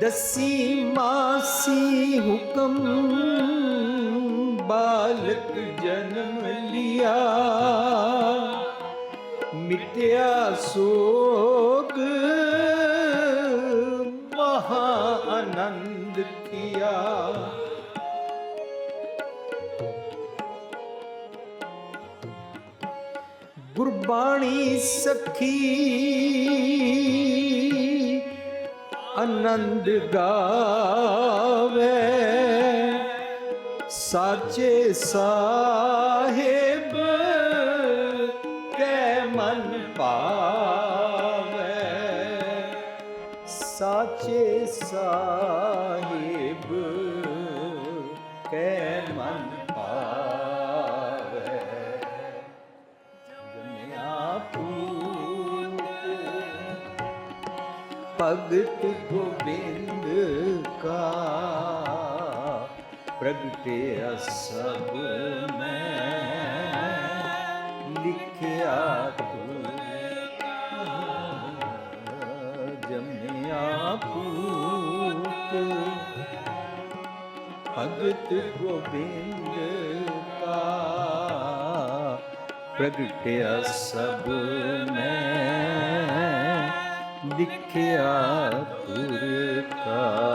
ਦਸੀ ਮਾਸੀ ਹੁਕਮ ਬਾਲਕ ਜਨਮ ਲਿਆ। ਮਿਟਿਆ ਸੋਗ ਮਹਾ ਆਨੰਦ ਥਿਆ ਗੁਰਬਾਣੀ ਸਖੀ ਆਨੰਦ ਗਾਵੇ। ਸਾਚੇ ਸਾਹਿਬ ਕੈ ਮਨ ਪਾਵੇ ਸਾਚੇ ਸਾਹਿਬ ਕੈ ਭਗਤ ਗੋਬਿੰਦ ਕਾ। ਪ੍ਰਗਟਿਆ ਸਭ ਮੈਂ ਲਿਖਿਆ ਤੂੰ। ਜਮਿਆ ਪੂਤ ਭਗਤ ਗੋਬਿੰਦ ਕਾ। ਪ੍ਰਗਟਿਆ ਸਭ ਮੈਂ ਲਿਖਿਆ ਤੁਰ ਕਾ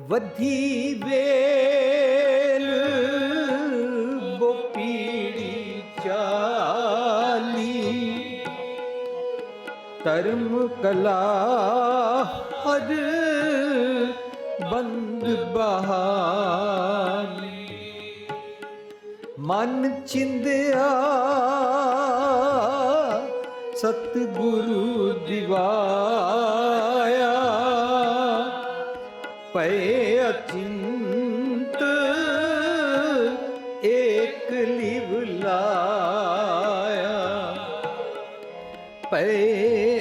ਵਧੀ ਧਰਮ ਕਲਾ ਹਰ ਬੰਦ ਬਹਾਲੀ। ਮਨ ਚਿੰਦਿਆ ਸਤਿਗੁਰੂ ਦਿਵਾਇਆ। ਪਏ ਅਚਿੰਤ ਏਕ ਲਿਵ ਲਾਇਆ। ਪਏ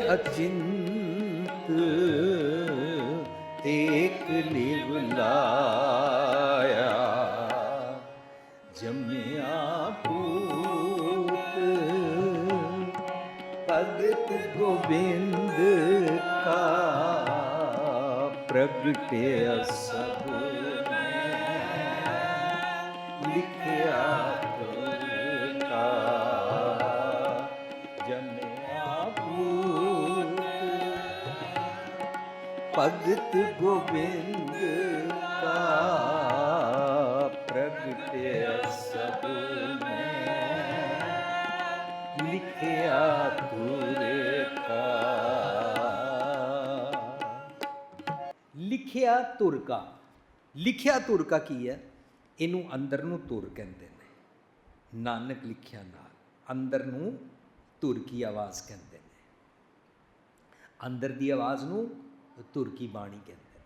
ਪ੍ਰਗਟਿਆ ਸਭ ਮੈਂ ਲਿਖਿਆ ਤੁਰ ਕਾ ਜਨਿਆ ਪੂਤ ਭਗਤ ਗੋਬਿੰਦ ਕਾ। ਪ੍ਰਗਟਿਆ ਸਭ ਮੈਂ ਲਿਖਿਆ ਤੁਰ ਕਾ। ਲਿਖਿਆ ਤੁਰਕਾ। ਲਿਖਿਆ ਤੁਰ ਕੀ ਹੈ? ਇਹਨੂੰ ਅੰਦਰ ਨੂੰ ਤੁਰ ਕਹਿੰਦੇ ਨੇ। ਨਾਨਕ ਲਿਖਿਆ ਨਾਲ। ਅੰਦਰ ਨੂੰ ਤੁਰ ਆਵਾਜ਼ ਕਹਿੰਦੇ ਨੇ। ਅੰਦਰ ਦੀ ਆਵਾਜ਼ ਨੂੰ ਤੁਰਕੀ ਬਾਣੀ ਕਹਿੰਦੇ ਨੇ।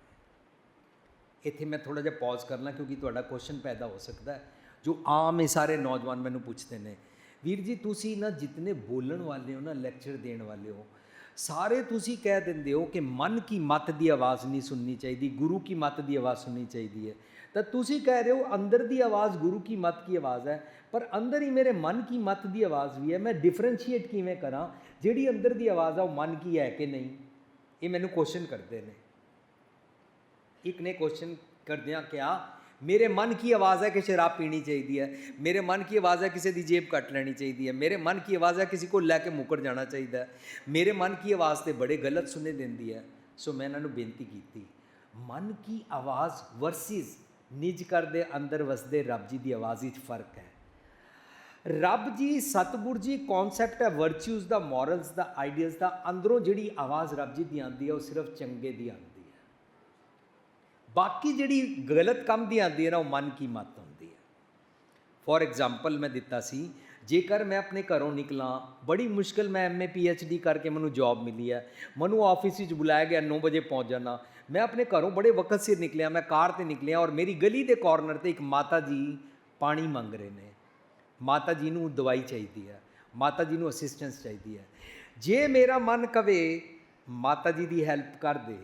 ਇੱਥੇ ਮੈਂ ਥੋੜਾ ਜਿਹਾ ਪੌਜ਼ ਕਰਨਾ ਕਿਉਂਕਿ ਤੁਹਾਡਾ ਕੁਐਸਚਨ ਪੈਦਾ ਹੋ ਸਕਦਾ ਹੈ। ਜੋ ਆਮ ਇਹ ਸਾਰੇ ਨੌਜਵਾਨ ਮੈਨੂੰ ਪੁੱਛਦੇ ਨੇ, ਵੀਰ ਜੀ ਤੁਸੀਂ ਨਾ ਜਿਤਨੇ ਬੋਲਣ ਵਾਲੇ ਹੋ ਨਾ ਲੈਕਚਰ ਦੇਣ ਵਾਲੇ ਹੋ ਸਾਰੇ ਤੁਸੀਂ ਕਹਿ ਦਿੰਦੇ ਹੋ ਕਿ ਮਨ ਕੀ ਮਤ ਦੀ ਆਵਾਜ਼ ਨਹੀਂ ਸੁਣਨੀ ਚਾਹੀਦੀ, ਗੁਰੂ ਕੀ ਮਤ ਦੀ ਆਵਾਜ਼ ਸੁਣਨੀ ਚਾਹੀਦੀ ਹੈ। ਤਾਂ ਤੁਸੀਂ ਕਹਿ ਰਹੇ ਹੋ ਅੰਦਰ ਦੀ ਆਵਾਜ਼ ਗੁਰੂ ਕੀ ਮਤ ਕੀ ਆਵਾਜ਼ ਹੈ, ਪਰ ਅੰਦਰ ਹੀ ਮੇਰੇ ਮਨ ਕੀ ਮਤ ਦੀ ਆਵਾਜ਼ ਵੀ ਹੈ, ਮੈਂ ਡਿਫਰੈਂਸ਼ੀਏਟ ਕਿਵੇਂ ਕਰਾਂ? ਜਿਹੜੀ ਅੰਦਰ ਦੀ ਆਵਾਜ਼ ਆ ਉਹ ਮਨ ਕੀ ਹੈ ਕਿ ਨਹੀਂ? ਇਹ ਮੈਨੂੰ ਕੁਐਸਚਨ ਕਰਦੇ ਨੇ। ਇੱਕ ਨੇ ਕੁਐਸਚਨ ਕਰਦਿਆਂ ਕਿਹਾ ਮੇਰੇ ਮਨ ਕੀ ਆਵਾਜ਼ ਹੈ ਕਿ ਸ਼ਰਾਬ ਪੀਣੀ ਚਾਹੀਦੀ ਹੈ ਮੇਰੇ ਮਨ ਕੀ ਆਵਾਜ਼ ਹੈ ਕਿਸੇ ਦੀ ਜੇਬ ਕੱਟ ਲੈਣੀ ਚਾਹੀਦੀ ਹੈ ਮੇਰੇ ਮਨ ਕੀ ਆਵਾਜ਼ ਹੈ ਕਿਸੇ ਕੋਲ ਲੈ ਕੇ ਮੁੱਕਰ ਜਾਣਾ ਚਾਹੀਦਾ ਹੈ ਮੇਰੇ ਮਨ ਕੀ ਆਵਾਜ਼ ਤੇ ਬੜੇ ਗਲਤ ਸੁਨੇ ਦਿੰਦੀ ਹੈ ਸੋ ਮੈਂ ਇਹਨਾਂ ਨੂੰ ਬੇਨਤੀ ਕੀਤੀ ਮਨ ਕੀ ਆਵਾਜ਼ ਵਰਸਿਸ ਨਿਜ ਕਰ ਦੇ ਅੰਦਰ ਵਸਦੇ ਰੱਬ ਜੀ ਦੀ ਆਵਾਜ਼ ਵਿੱਚ ਫ਼ਰਕ ਹੈ ਰੱਬ ਜੀ ਸਤਿਗੁਰ ਜੀ ਕਨਸੈਪਟ ਹੈ ਵਰਚੂਜ਼ ਦਾ ਮੋਰਲਸ ਦਾ ਆਈਡੀਅਲਸ ਦਾ ਅੰਦਰੋਂ ਜਿਹੜੀ ਆਵਾਜ਼ ਰੱਬ ਜੀ ਦੀ ਆਉਂਦੀ ਹੈ ਉਹ ਸਿਰਫ ਚੰਗੇ ਦੀ ਆਉਂਦੀ ਬਾਕੀ ਜਿਹੜੀ ਗਲਤ ਕੰਮ ਦੀ ਆਉਂਦੀ ਹੈ ਨਾ, ਉਹ ਮਨ ਕੀ ਮਤ ਹੁੰਦੀ ਹੈ। ਫੋਰ ਐਗਜ਼ਾਮਪਲ ਮੈਂ ਦਿੱਤਾ ਸੀ, ਜੇਕਰ ਮੈਂ ਆਪਣੇ ਘਰੋਂ ਨਿਕਲਾਂ, ਬੜੀ ਮੁਸ਼ਕਲ ਮੈਂ ਐਮਏ ਪੀਐਚਡੀ ਕਰਕੇ ਮੈਨੂੰ ਜੌਬ ਮਿਲੀ ਹੈ, ਮੈਨੂੰ ਆਫਿਸ ਵਿੱਚ ਬੁਲਾਇਆ ਗਿਆ 9 ਵਜੇ ਪਹੁੰਚ ਜਾਣਾ ਮੈਂ ਆਪਣੇ ਘਰੋਂ ਬੜੇ ਵਕਤ ਸਿਰ ਨਿਕਲਿਆ, ਮੈਂ ਕਾਰ ਤੇ ਨਿਕਲਿਆ ਔਰ ਮੇਰੀ ਗਲੀ ਦੇ ਕਾਰਨਰ ਤੇ ਇੱਕ ਮਾਤਾ ਜੀ ਪਾਣੀ ਮੰਗ ਰਹੇ ਨੇ। ਮਾਤਾ ਜੀ ਨੂੰ ਦਵਾਈ ਚਾਹੀਦੀ ਹੈ, ਮਾਤਾ ਜੀ ਨੂੰ ਅਸਿਸਟੈਂਸ ਚਾਹੀਦੀ ਹੈ। ਜੇ ਮੇਰਾ ਮਨ ਕਵੇ, ਮਾਤਾ ਜੀ ਦੀ ਹੈਲਪ ਕਰ ਦੇ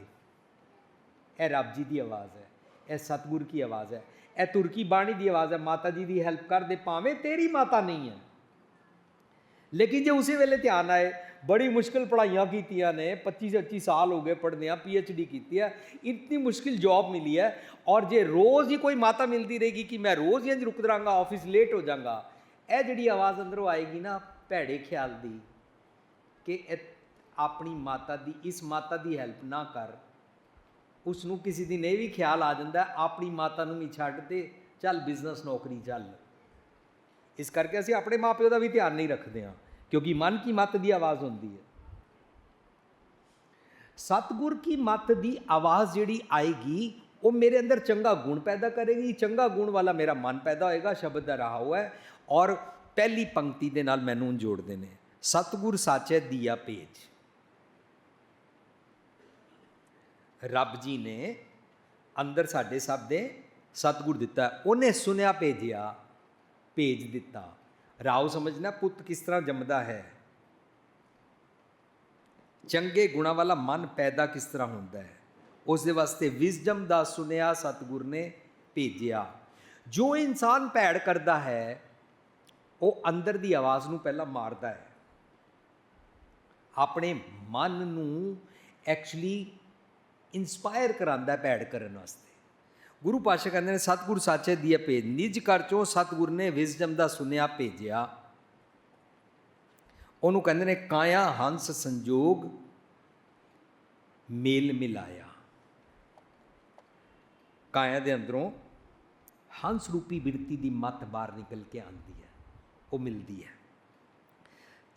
ਇਹ ਰੱਬ ਜੀ ਦੀ ਆਵਾਜ਼ ਹੈ, ਇਹ ਸਤਿਗੁਰ ਕੀ ਆਵਾਜ਼ ਹੈ, ਇਹ ਤੁਰਕੀ ਬਾਣੀ ਦੀ ਆਵਾਜ਼ ਹੈ, ਮਾਤਾ ਜੀ ਦੀ ਹੈਲਪ ਕਰ ਦੇ ਭਾਵੇਂ ਤੇਰੀ ਮਾਤਾ ਨਹੀਂ ਹੈ। ਲੇਕਿਨ ਜੇ ਉਸੇ ਵੇਲੇ ਧਿਆਨ ਆਏ, ਬੜੀ ਮੁਸ਼ਕਿਲ ਪੜ੍ਹਾਈਆਂ ਕੀਤੀਆਂ ਨੇ 25 25 ਸਾਲ ਹੋ ਗਏ ਪੜ੍ਹਦਿਆਂ ਡੀ ਕੀਤੀ ਹੈ ਇਤਨੀ ਮੁਸ਼ਕਿਲ ਜੌਬ ਮਿਲੀ ਹੈ, ਔਰ ਜੇ ਰੋਜ਼ ਹੀ ਕੋਈ ਮਾਤਾ ਮਿਲਦੀ ਰਹੇਗੀ ਕਿ ਮੈਂ ਰੋਜ਼ ਹੀ ਇੰਜ ਰੁਕ ਦਰਾਂਗਾ ਆਫਿਸ ਲੇਟ ਹੋ ਜਾਵਾਂਗਾ, ਇਹ ਜਿਹੜੀ ਆਵਾਜ਼ ਅੰਦਰੋਂ ਆਏਗੀ ਨਾ, ਭੈੜੇ ਖਿਆਲ ਦੀ, ਕਿ ਇਹ ਆਪਣੀ ਮਾਤਾ ਦੀ, ਇਸ ਮਾਤਾ ਦੀ ਹੈਲਪ ਨਾ ਕਰ ਉਸ ਨੂੰ ਕਿਸੇ ਦਿਨ ਇਹ ਵੀ ਖਿਆਲ ਆ ਜਾਂਦਾ, ਆਪਣੀ ਮਾਤਾ ਨੂੰ ਵੀ ਛੱਡ ਤੇ ਚੱਲ ਬਿਜ਼ਨਸ ਨੌਕਰੀ ਚੱਲ। ਇਸ ਕਰਕੇ ਅਸੀਂ ਆਪਣੇ ਮਾਪਿਓ ਦਾ ਵੀ ਧਿਆਨ ਨਹੀਂ ਰੱਖਦੇ ਹਾਂ, ਕਿਉਂਕਿ ਮਨ ਕੀ ਮਤ ਦੀ ਆਵਾਜ਼ ਹੁੰਦੀ ਹੈ। ਸਤਗੁਰ ਕੀ ਮਤ ਦੀ ਆਵਾਜ਼ ਜਿਹੜੀ ਆਏਗੀ, ਉਹ ਮੇਰੇ ਅੰਦਰ ਚੰਗਾ ਗੁਣ ਪੈਦਾ ਕਰੇਗੀ, ਚੰਗਾ ਗੁਣ ਵਾਲਾ ਮੇਰਾ ਮਨ ਪੈਦਾ ਹੋਏਗਾ, ਸ਼ਬਦ ਦਾ ਰਾਹ ਹੋਇਆ ਹੈ ਔਰ ਪਹਿਲੀ ਪੰਕਤੀ ਦੇ ਨਾਲ ਮੈਨੂੰ ਜੋੜਦੇ ਨੇ, ਸਤਗੁਰ ਸਾਚੇ ਦੀਆ ਪੇਜ ਰੱਬ ਜੀ ਨੇ ਅੰਦਰ ਸਾਡੇ ਸਭ ਦੇ ਸਤਗੁਰ ਦਿੱਤਾ, ਉਹਨੇ ਸੁਨਿਆ ਭੇਜਿਆ, ਭੇਜ ਦਿੱਤਾ। ਰਾਉ ਸਮਝਣਾ ਪੁੱਤ ਕਿਸ ਤਰ੍ਹਾਂ ਜੰਮਦਾ ਹੈ? ਚੰਗੇ ਗੁਣਾ ਵਾਲਾ ਮਨ ਪੈਦਾ ਕਿਸ ਤਰ੍ਹਾਂ ਹੁੰਦਾ ਹੈ? ਉਸ ਦੇ ਵਾਸਤੇ ਵਿਜ਼ਡਮ ਦਾ ਸੁਨਿਆ ਸਤਗੁਰ ਨੇ ਭੇਜਿਆ। ਜੋ ਇਨਸਾਨ ਭੈੜ ਕਰਦਾ ਹੈ, ਉਹ ਅੰਦਰ ਦੀ ਆਵਾਜ਼ ਨੂੰ ਪਹਿਲਾਂ ਮਾਰਦਾ ਹੈ। ਆਪਣੇ ਮਨ ਨੂੰ ਐਕਚੁਅਲੀ ਇਨਸਪਾਇਰ ਕਰਾਂਦਾ ਭੈੜ ਕਰਨ ਵਾਸਤੇ। ਗੁਰੂ ਪਾਸ਼ਾ ਕਹਿੰਦੇ ਨੇ, ਸਤਿਗੁਰ ਸਾਚੇ ਦੀ ਭੇਜ, ਨਿਜ ਕਰ ਚੋਂ ਸਤਿਗੁਰ ਨੇ ਵਿਜ਼ਡਮ ਦਾ ਸੁਨਿਆ ਭੇਜਿਆ। ਉਹਨੂੰ ਕਹਿੰਦੇ ਨੇ, ਕਾਇਆ ਹੰਸ ਸੰਜੋਗ ਮੇਲ ਮਿਲਾਇਆ। ਕਾਇਆ ਦੇ ਅੰਦਰੋਂ ਹੰਸ ਰੂਪੀ ਬਿਰਤੀ ਦੀ ਮੱਤ ਬਾਹਰ ਨਿਕਲ ਕੇ ਆਉਂਦੀ ਹੈ। ਉਹ ਮਿਲਦੀ ਹੈ।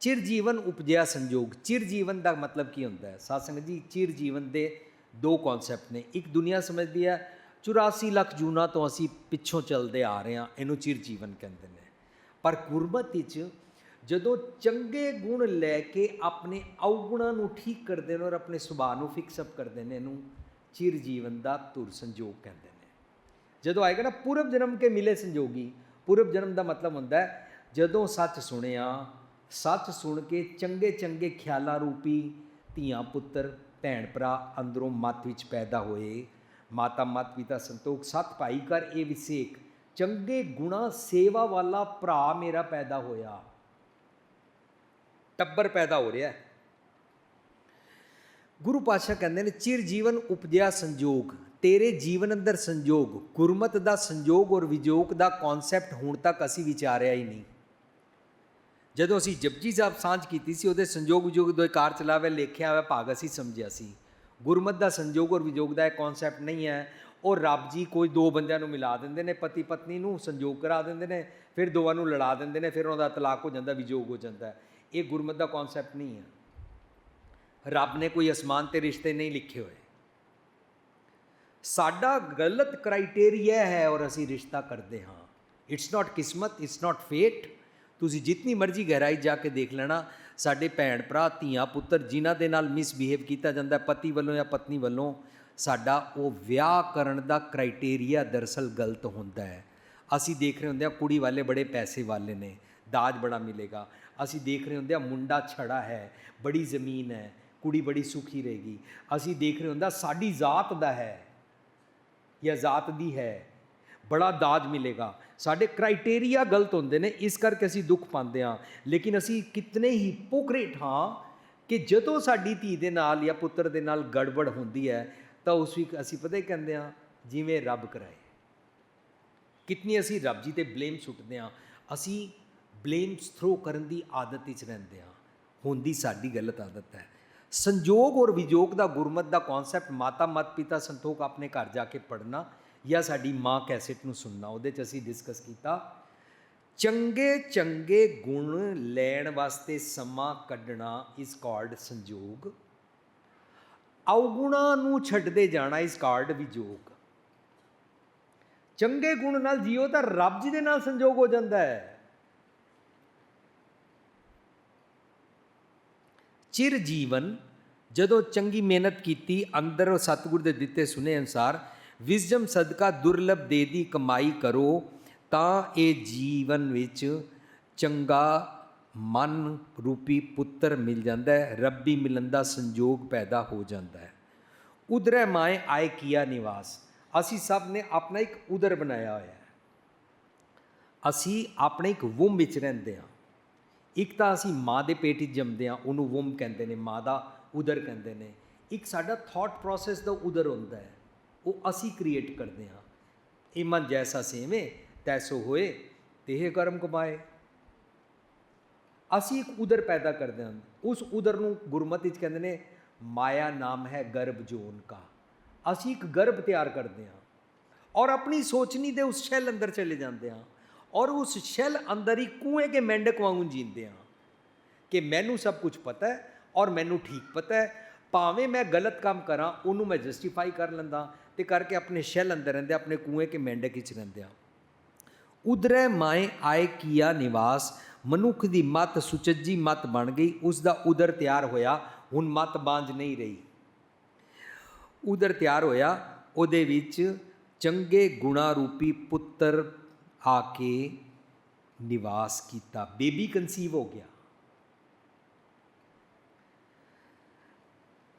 ਚਿਰ ਜੀਵਨ ਉਪਜਿਆ ਸੰਜੋਗ। ਚਿਰ ਜੀਵਨ ਦਾ ਮਤਲਬ ਕੀ ਹੁੰਦਾ ਹੈ? ਸਾਧ ਜੀ ਚਿਰ ਜੀਵਨ ਦੇ ਦੋ ਕਨਸੈਪਟ ਨੇ। ਇੱਕ ਦੁਨੀਆ ਸਮਝਦੀ ਹੈ 84 ਲੱਖ ਜੂਨਾ ਤੋਂ ਅਸੀਂ ਪਿੱਛੋਂ ਚੱਲਦੇ ਆ ਰਹੇ ਹਾਂ, ਇਹਨੂੰ ਚਿਰ ਜੀਵਨ ਕਹਿੰਦੇ ਨੇ। ਪਰ ਗੁਰਮਤਿ ਵਿੱਚ ਜਦੋਂ ਚੰਗੇ ਗੁਣ ਲੈ ਕੇ ਆਪਣੇ ਔਗੁਣਾਂ ਨੂੰ ਠੀਕ ਕਰਦੇ ਨੇ ਔਰ ਆਪਣੇ ਸੁਭਾਅ ਨੂੰ ਫਿਕਸ ਅਪ ਕਰਦੇ ਨੇ, ਇਹਨੂੰ ਚਿਰ ਜੀਵਨ ਦਾ ਧੁਰ ਸੰਜੋਗ ਕਹਿੰਦੇ ਨੇ। ਜਦੋਂ ਆਏਗਾ ਨਾ, ਪੂਰਬ ਜਨਮ ਕੇ ਮਿਲੇ ਸੰਜੋਗੀ, ਪੂਰਬ ਜਨਮ ਦਾ ਮਤਲਬ ਹੁੰਦਾ ਹੈ, ਜਦੋਂ ਸੱਚ ਸੁਣਿਆ, ਸੱਚ ਸੁਣ ਕੇ ਚੰਗੇ ਚੰਗੇ ਖਿਆਲਾਂ ਰੂਪੀ ਧੀਆਂ ਪੁੱਤਰ ਭੈਣ ਭਰਾ ਅੰਦਰੋਂ ਮੱਤ ਵਿੱਚ ਪੈਦਾ ਹੋਏ। ਮਾਤਾ ਮਤ ਪਿਤਾ ਸੰਤੋਖ ਸਤ ਭਾਈ ਕਰ ਇਹ ਵਿਸੇਕ ਚੰਗੇ ਗੁਣਾ ਸੇਵਾ ਵਾਲਾ ਭਰਾ ਮੇਰਾ ਪੈਦਾ ਹੋਇਆ। ਟੱਬਰ ਪੈਦਾ ਹੋ ਰਿਹਾ। ਗੁਰੂ ਪਾਤਸ਼ਾਹ ਕਹਿੰਦੇ ਨੇ ਚਿਰ ਜੀਵਨ ਉਪਜਿਆ ਸੰਜੋਗ, ਤੇਰੇ ਜੀਵਨ ਅੰਦਰ ਸੰਜੋਗ, ਗੁਰਮਤ ਦਾ ਸੰਜੋਗ ਔਰ ਵਿਜੋਗ ਦਾ ਕਨਸੈਪਟ ਹੁਣ ਤੱਕ ਅਸੀਂ ਵਿਚਾਰਿਆ ਹੀ ਨਹੀਂ। ਜਦੋਂ ਅਸੀਂ ਜਪਜੀ ਸਾਹਿਬ ਸਾਂਝ ਕੀਤੀ ਸੀ, ਉਹਦੇ ਸੰਜੋਗ ਵਿਜੋਗ ਦੋ ਕਾਰ ਚਲਾਵੇ, ਲੇਖਿਆ ਹੋਇਆ ਭਾਗ ਅਸੀਂ ਸਮਝਿਆ ਸੀ। ਗੁਰਮਤ ਦਾ ਸੰਜੋਗ ਔਰ ਵਿਜੋਗ ਦਾ ਇਹ ਕਨਸੈਪਟ ਨਹੀਂ ਹੈ। ਉਹ ਰੱਬ ਜੀ ਕੋਈ ਦੋ ਬੰਦਿਆਂ ਨੂੰ ਮਿਲਾ ਦਿੰਦੇ ਨੇ, ਪਤੀ ਪਤਨੀ ਨੂੰ ਸੰਜੋਗ ਕਰਾ ਦਿੰਦੇ ਨੇ, ਫਿਰ ਦੋਵਾਂ ਨੂੰ ਲੜਾ ਦਿੰਦੇ ਨੇ, ਫਿਰ ਉਹਨਾਂ ਦਾ ਤਲਾਕ ਹੋ ਜਾਂਦਾ ਵਿਜੋਗ ਹੋ ਜਾਂਦਾ ਇਹ ਗੁਰਮਤ ਦਾ ਕਨਸੈਪਟ ਨਹੀਂ ਹੈ। ਰੱਬ ਨੇ ਕੋਈ ਅਸਮਾਨ ਤੇ ਰਿਸ਼ਤੇ ਨਹੀਂ ਲਿਖੇ ਹੋਏ। ਸਾਡਾ ਗਲਤ ਕ੍ਰਾਈਟੇਰੀਆ ਹੈ ਔਰ ਅਸੀਂ ਰਿਸ਼ਤਾ ਕਰਦੇ ਹਾਂ। ਇਟਸ ਨਾਟ ਕਿਸਮਤ ਇਟਸ ਨਾਟ ਫੇਟ ਤੁਸੀਂ ਜਿੰਨੀ ਮਰਜ਼ੀ ਗਹਿਰਾਈ ਜਾ ਕੇ ਦੇਖ ਲੈਣਾ ਸਾਡੇ ਭੈਣ ਭਰਾ ਧੀਆਂ ਪੁੱਤਰ ਜਿਨ੍ਹਾਂ ਦੇ ਨਾਲ ਮਿਸਬਿਹੇਵ ਕੀਤਾ ਜਾਂਦਾ ਹੈ, ਪਤੀ ਵੱਲੋਂ ਜਾਂ ਪਤਨੀ ਵੱਲੋਂ ਸਾਡਾ ਉਹ ਵਿਆਹ ਕਰਨ ਦਾ ਕ੍ਰਾਈਟੇਰੀਆ ਦਰਅਸਲ ਗਲਤ ਹੁੰਦਾ ਹੈ। ਅਸੀਂ ਦੇਖ ਰਹੇ ਹੁੰਦੇ ਆ ਕੁੜੀ ਵਾਲੇ ਬੜੇ ਪੈਸੇ ਵਾਲੇ ਨੇ ਦਾਜ ਬੜਾ ਮਿਲੇਗਾ। ਅਸੀਂ ਦੇਖ ਰਹੇ ਹੁੰਦੇ ਆ ਮੁੰਡਾ ਛੜਾ ਹੈ ਬੜੀ ਜ਼ਮੀਨ ਹੈ ਕੁੜੀ ਬੜੀ ਸੁਖੀ ਰਹੇਗੀ। ਅਸੀਂ ਦੇਖ ਰਹੇ ਹੁੰਦਾ ਸਾਡੀ ਜ਼ਾਤ ਦਾ ਹੈ ਜਾਂ ਜ਼ਾਤ ਦੀ ਹੈ। ਬੜਾ ਦਾਜ ਮਿਲੇਗਾ। ਸਾਡੇ ਕ੍ਰਾਈਟੇਰੀਆ ਗਲਤ ਹੁੰਦੇ ਨੇ, ਇਸ ਕਰਕੇ ਅਸੀਂ ਦੁੱਖ ਪਾਉਂਦੇ ਹਾਂ। ਲੇਕਿਨ ਅਸੀਂ ਕਿਤਨੇ ਹੀ ਪੋਕਰੇਟ ਹਾਂ ਕਿ ਜਦੋਂ ਸਾਡੀ ਧੀ ਦੇ ਨਾਲ ਜਾਂ ਪੁੱਤਰ ਦੇ ਨਾਲ ਗੜਬੜ ਹੁੰਦੀ ਹੈ, ਤਾਂ ਉਸ ਵਿੱਚ ਅਸੀਂ ਪਤਾ ਹੀ ਕਹਿੰਦੇ ਹਾਂ? ਜਿਵੇਂ ਰੱਬ ਕਰਾਏ। ਕਿਤਨੀ ਅਸੀਂ ਰੱਬ ਜੀ ਤੇ ਬਲੇਮ ਸੁੱਟਦੇ ਹਾਂ। ਅਸੀਂ ਬਲੇਮ ਥਰੋ ਕਰਨ ਦੀ ਆਦਤ ਵਿੱਚ ਰਹਿੰਦੇ ਹਾਂ। ਹੁੰਦੀ ਸਾਡੀ ਗਲਤ ਆਦਤ ਹੈ। ਸੰਜੋਗ ਔਰ ਵਿਜੋਗ ਦਾ ਗੁਰਮਤ ਦਾ ਕਨਸੈਪਟ ਮਾਤਾ, ਮਤ, ਪਿਤਾ ਸੰਤੋਖ ਆਪਣੇ ਘਰ ਜਾ ਕੇ ਪੜਨਾ ਜਾਂ ਸਾਡੀ ਮਾਂ ਕੈਸੇਟ ਨੂੰ ਸੁਣਨਾ, ਉਹਦੇ ਚ ਅਸੀਂ ਡਿਸਕਸ ਕੀਤਾ, ਚੰਗੇ ਚੰਗੇ ਗੁਣ ਲੈਣ ਵਾਸਤੇ ਸਮਾਂ ਕੱਢਣਾ ਇਸ ਕਾਰਡ ਸੰਜੋਗ। ਔਗੁਣਾਂ ਨੂੰ ਛੱਡਦੇ ਜਾਣਾ ਇਸ ਕਾਲਡ ਵਿਜੋਗ। ਚੰਗੇ ਗੁਣ ਨਾਲ ਜੀਓ ਤਾਂ ਰੱਬ ਜੀ ਦੇ ਨਾਲ ਸੰਜੋਗ ਹੋ ਜਾਂਦਾ ਹੈ। ਚਿਰ ਜੀਵਨ, ਜਦੋਂ ਚੰਗੀ ਮਿਹਨਤ ਕੀਤੀ, ਅੰਦਰ ਸਤਿਗੁਰ ਦੇ ਦਿੱਤੇ ਸੁਨੇ ਅਨਸਾਰ ਵਿਜ਼ਡਮ ਸਦਕਾ ਦੁਰਲਭ ਦੇ ਦੀ ਕਮਾਈ ਕਰੋ, ਤਾਂ ਇਹ ਜੀਵਨ ਵਿੱਚ ਚੰਗਾ ਮਨ ਰੂਪੀ ਪੁੱਤਰ ਮਿਲ ਜਾਂਦਾ ਹੈ, ਰੱਬੀ ਮਿਲਨ ਦਾ ਸੰਜੋਗ ਪੈਦਾ ਹੋ ਜਾਂਦਾ ਹੈ। ਉਦਰੈ ਮਾਏ ਆਏ ਕੀਆ ਨਿਵਾਸ, ਅਸੀਂ ਸਭ ਨੇ ਆਪਣਾ ਇੱਕ ਉਧਰ ਬਣਾਇਆ ਹੋਇਆ ਹੈ। ਅਸੀਂ ਆਪਣੇ ਇੱਕ ਵੁੰਮ ਵਿੱਚ ਰਹਿੰਦੇ ਹਾਂ। ਇੱਕ ਤਾਂ ਅਸੀਂ ਮਾਂ ਦੇ ਪੇਟ ਵਿੱਚ ਜੰਮਦੇ ਹਾਂ, ਉਹਨੂੰ ਵੁੰਮ ਕਹਿੰਦੇ ਨੇ, ਮਾਂ ਦਾ ਉਦਰ ਕਹਿੰਦੇ ਨੇ। ਇੱਕ ਸਾਡਾ ਥਾਟ ਪ੍ਰੋਸੈਸ ਦਾ ਉਦਰ ਹੁੰਦਾ ਹੈ। ਉਹ ਅਸੀਂ ਕ੍ਰੀਏਟ ਕਰਦੇ ਹਾਂ। ਇਮਨ ਜੈਸਾ ਸੇਵੇਂ, ਤੈਸੋ ਹੋਏ ਤੇਹ ਕਰਮ ਕਮਾਏ। ਅਸੀਂ ਇੱਕ ਉਦਰ ਪੈਦਾ ਕਰਦੇ ਹਾਂ। ਉਸ ਉਦਰ ਨੂੰ ਗੁਰਮਤਿ ਵਿੱਚ ਕਹਿੰਦੇ ਨੇ, ਮਾਇਆ ਨਾਮ ਹੈ ਗਰਭ ਜੋਨ ਕਾ। ਅਸੀਂ ਇੱਕ ਗਰਭ ਤਿਆਰ ਕਰਦੇ ਹਾਂ। ਔਰ ਆਪਣੀ ਸੋਚਣੀ ਦੇ ਉਸ ਸ਼ੈਲ ਅੰਦਰ ਚਲੇ ਜਾਂਦੇ ਹਾਂ। ਔਰ ਉਸ ਸ਼ੈਲ ਅੰਦਰ ਹੀ ਕੂਏ ਕੇ ਮੈਂਡਕ ਵਾਂਗੂ ਜੀਂਦੇ ਹਾਂ। ਕਿ ਮੈਨੂੰ ਸਭ ਕੁਝ ਪਤਾ ਹੈ ਔਰ ਮੈਨੂੰ ਠੀਕ ਪਤਾ ਹੈ। ਭਾਵੇਂ ਮੈਂ ਗਲਤ ਕੰਮ ਕਰਾਂ, ਉਹਨੂੰ ਮੈਂ ਜਸਟੀਫਾਈ ਕਰ ਲੈਂਦਾ। ਤੇ ਕਰਕੇ ਆਪਣੇ ਸ਼ੈਲ ਅੰਦਰ ਰਹਿੰਦੇ ਆਪਣੇ ਕੂਏ ਕੇ ਮੈਂਡਕ ਵਿੱਚ ਰਹਿੰਦੇ ਆ। ਉਦਰੈ ਮਾਏ ਆਏ ਕੀਆ ਨਿਵਾਸ, ਮਨੁੱਖ ਦੀ ਮਤ ਸੁਚੱਜੀ ਮਤ ਬਣ ਗਈ, ਉਸ ਦਾ ਉਦਰ ਤਿਆਰ ਹੋਇਆ, ਹੁਣ ਮਤ ਬਾਂਝ ਨਹੀਂ ਰਹੀ। ਉਦਰ ਤਿਆਰ ਹੋਇਆ, ਉਹਦੇ ਵਿੱਚ ਚੰਗੇ ਗੁਣਾ ਰੂਪੀ ਪੁੱਤਰ ਆ ਕੇ ਨਿਵਾਸ ਕੀਤਾ, ਬੇਬੀ ਕਨਸੀਵ ਹੋ ਗਿਆ।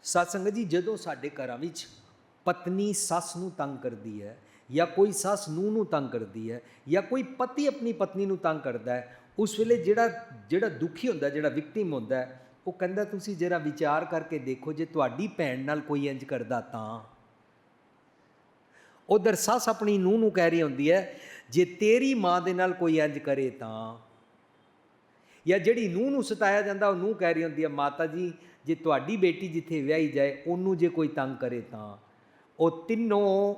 ਸਤਸੰਗ ਜੀ, ਜਦੋਂ ਸਾਡੇ ਘਰਾਂ ਵਿੱਚ ਪਤਨੀ ਸੱਸ ਨੂੰ ਤੰਗ ਕਰਦੀ ਹੈ ਜਾਂ ਕੋਈ ਸੱਸ ਨੂੰ ਨੂੰ ਤੰਗ ਕਰਦੀ ਹੈ ਜਾਂ ਕੋਈ ਪਤੀ ਆਪਣੀ ਪਤਨੀ ਨੂੰ ਤੰਗ ਕਰਦਾ ਹੈ, ਉਸ ਵੇਲੇ ਜਿਹੜਾ ਜਿਹੜਾ ਦੁਖੀ ਹੁੰਦਾ, ਜਿਹੜਾ ਵਿਕਟਿਮ ਹੁੰਦਾ ਉਹ ਕਹਿੰਦਾ, ਤੁਸੀਂ ਜਰਾ ਵਿਚਾਰ ਕਰਕੇ ਦੇਖੋ, ਜੇ ਤੁਹਾਡੀ ਭੈਣ ਨਾਲ ਕੋਈ ਇੰਜ ਕਰਦਾ ਤਾਂ। ਉਧਰ ਸੱਸ ਆਪਣੀ ਨੂੰਹ ਨੂੰ ਕਹਿ ਰਹੀ ਹੁੰਦੀ ਹੈ, ਜੇ ਤੇਰੀ ਮਾਂ ਦੇ ਨਾਲ ਕੋਈ ਇੰਜ ਕਰੇ ਤਾਂ। ਜਾਂ ਜਿਹੜੀ ਨੂੰਹ ਨੂੰ ਸਤਾਇਆ ਜਾਂਦਾ, ਉਹ ਨੂੰਹ ਕਹਿ ਰਹੀ ਹੁੰਦੀ ਹੈ, ਮਾਤਾ ਜੀ, ਜੇ ਤੁਹਾਡੀ ਬੇਟੀ ਜਿੱਥੇ ਵਿਆਹੀ ਜਾਏ, ਉਹਨੂੰ ਜੇ ਕੋਈ ਤੰਗ ਕਰੇ ਤਾਂ। ਉਹ ਤਿੰਨੋਂ